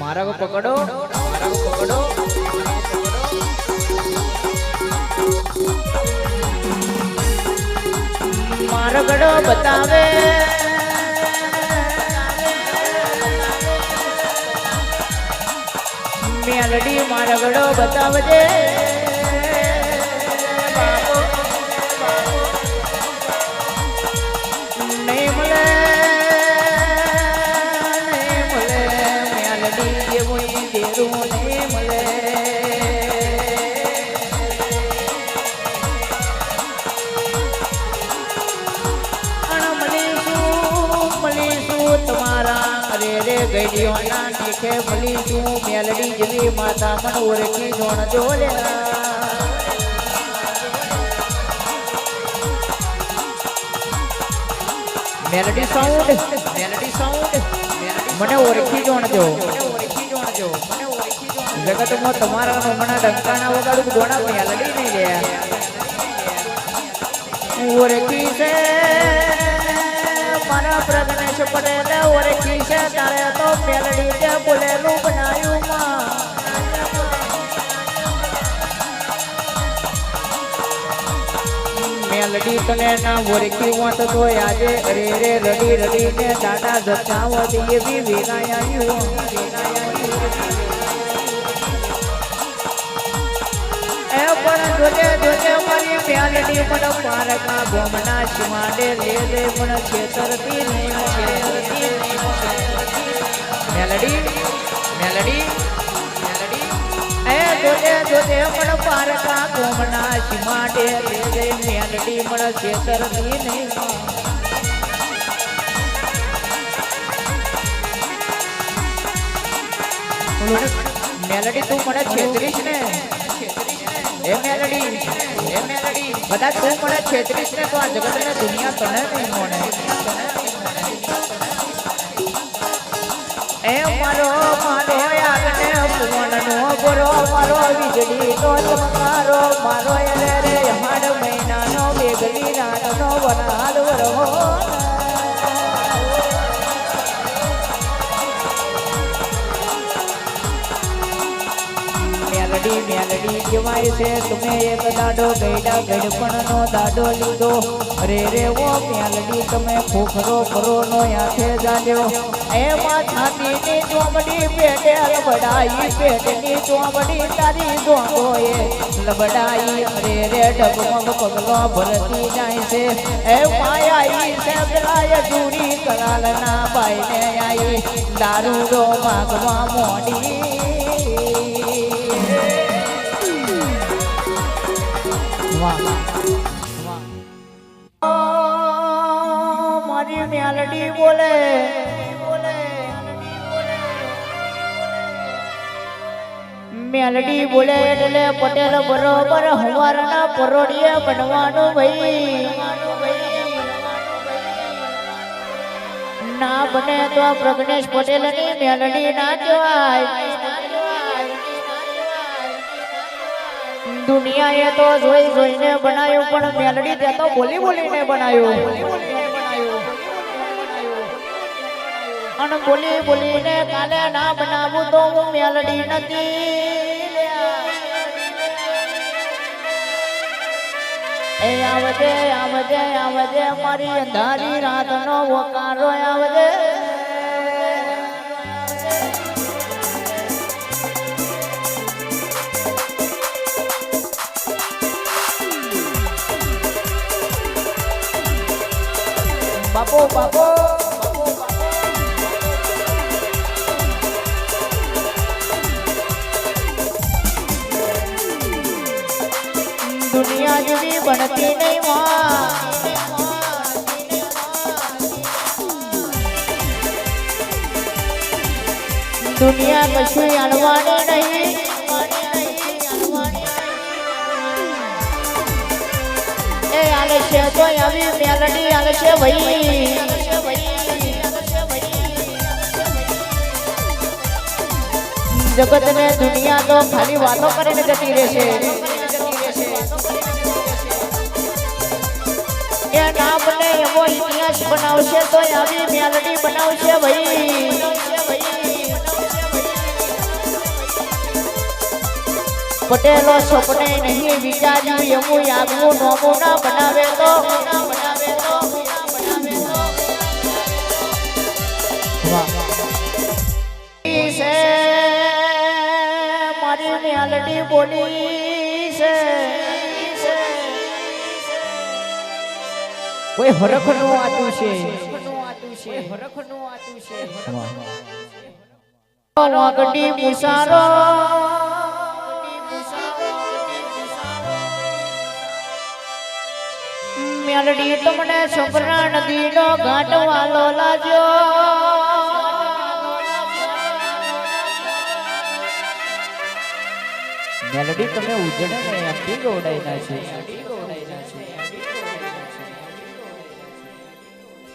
મારા પકડો. મારા પકડો મારો બતાવે મેલડી મારો બતાવજે. દેરું નહીં મળે. ગઈડીઓના ટીકે મળીશું મેલડી જેવી માતા મન ઓળખી જોણ જોડે મેલડી સાઉન્ડ મેલડી સાઉન્ડ મને ઓળખી જોણ જો જગતમાં તમારા હમણાં ડંકાના વગાડું ગોણા મેલડી નહીં લે ઓરખી છે, મારા પ્રજ્ઞેશ પટેલ ઓરખી છે, તારે તો મેલડી તે બોલેલું બનાયું માં મેલડી તને ના ઓળખી વાત તો આજે રે રે રડી રડીને દાદા જતાવત એવી વિનાયાયું જોજે જોજે, મારી મેલડી મને પારકા ગોમના સીમાડે લે લે, પણ છેતરતી નહીં છેતરતી મેલડી મેલડી મેલડી. એ જોજે જોજે મને પારકા ગોમના સીમાડે લે લે, મેલડી મને છેતરતી નહીં મેલડી, તું મને છેતરીશ ને? એ મેલડી બધા તું મને છેતરીશ ને તો આ જગત ને દુનિયા તને નહીં મોને એ મારો મારો આગને પૂર્ણ નો ગોરો મારો વીજળી નો ચમકારો, મારો એ રે હાડ મહિનાનો બેગલી રાતનો વનાલ વરો મેલડી મેલડી કહેવાય છે. તમે એક દાડો ગઈડા ગડપણનો દાડો લીધો. અરે રે ઓ મેલડી તમે ખોખરો કરો નો યાથે જાજો એમાં છાતીની ચોમડી પેટે લબડાઈ, પેટની ચોમડી તારી જોંગોએ લબડાઈ. અરે રે, ડગમગ પગલો ભરતી જાય છે. એ માયાઈ છે પેલા જૂરી કલાલના બાઈને આઈ. દારૂડો માગવા મોડી મેલડી બોલે. એટલે પટેલ બરોબર હવારના પરોડીએ બનવાનું ભાઈ. ના બને તો પ્રજ્ઞેશ પટેલની મેલડી ના કહેવાય. દુનિયાએ તો જોઈ જોઈને બનાવ્યું પણ મેલડી તે તો બોલી બોલીને બનાવ્યું અને બોલી બોલીને કાલે ના બનાવું તો હું મેલડી નથી એ આવજે આવજે આવજે, મારી અંધારી રાતનો વકારો આવજે. બાપો બાપો દુનિયા જેવી બનતી નહીં માં દુનિયા કશું અણવાની નહીં. હાલે છે, કોઈ આવી મેલડી હાલે છે ભાઈ. જગત ને દુનિયા તો ખાલી વાતો કરીને જતી રહેશે એ નામ ને એવો ઇતિહાસ બનાવશે તો આવી મેલડી બનાવશે ભાઈ. પટેલો સપને નહીં વિચાર્યું, એવું આગવું નોમું ના બનાવે તો બનાવે તો છે મારી મેલડી બોલી છે કોઈ હરખનું આતું છે હરખનું આતું છે વાગડી મુસારો મેલડી તમને સપના નદીનો ઘાટ વાલો લાજો મેલડી તમે ઉજડે ને એમથી ગોડાઈ છે.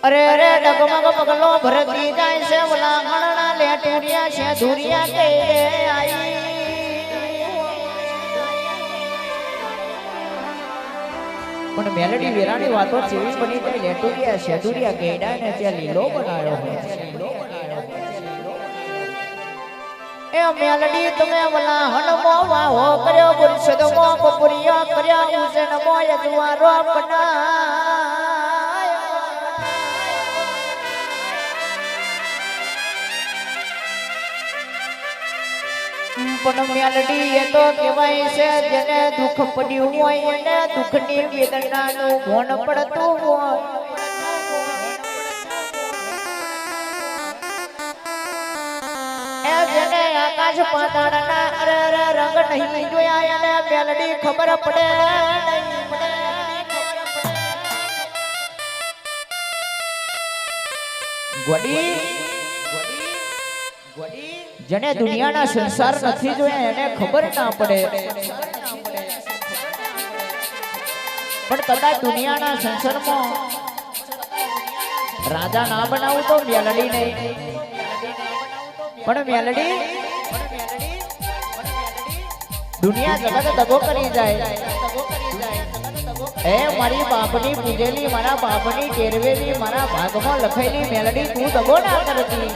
અરે અરે ડગમગ પગલો ભરતી જાય છે ઓલા ગણના લેટુરિયા છે ધુરિયા કે આઈ. પણ મેલડી વેરાની વાતો જેવી બની જાય લેટુરિયા છે ધુરિયા કેડા ને ત્યાં લીલો બનાવ્યો હોય. એ મેલડી, તમે વલા હણમો વાહો કર્યો ગુરસદ મો કપુરિયા કર્યા ઉસન મો યજવારો બનાય પણ છે જેને દુઃખ પડ્યું હોય એને દુઃખની વેદનાનું ભોણ પડતું હોય. જેને આકાશ પાતાળના રંગ નહીં જોયા એને મેલડી ખબર પડે, ગોડી જેને દુનિયાના સંસાર નથી જોયા એને ખબર ના પડે. પણ કદાચ દુનિયાના સંસારમાં રાજા ના બનાવું તો મેલડી નહીં. પણ મેલડી દુનિયા જગત દગો કરી જાય. એ મારી બાપની પૂજેલી મારા બાપની ટેરવેલી મારા ભાગમાં લખેલી મેલડી તું દગો ના કરતી.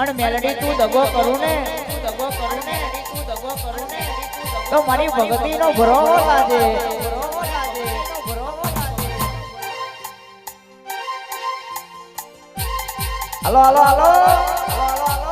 અને મેલડી તું દગો કરું ને દગો કરું ને તું દગો કરું ને તો મારી ભગતી નો ભરોવો લાગે. હલો હલો હલો, હાલો હાલો.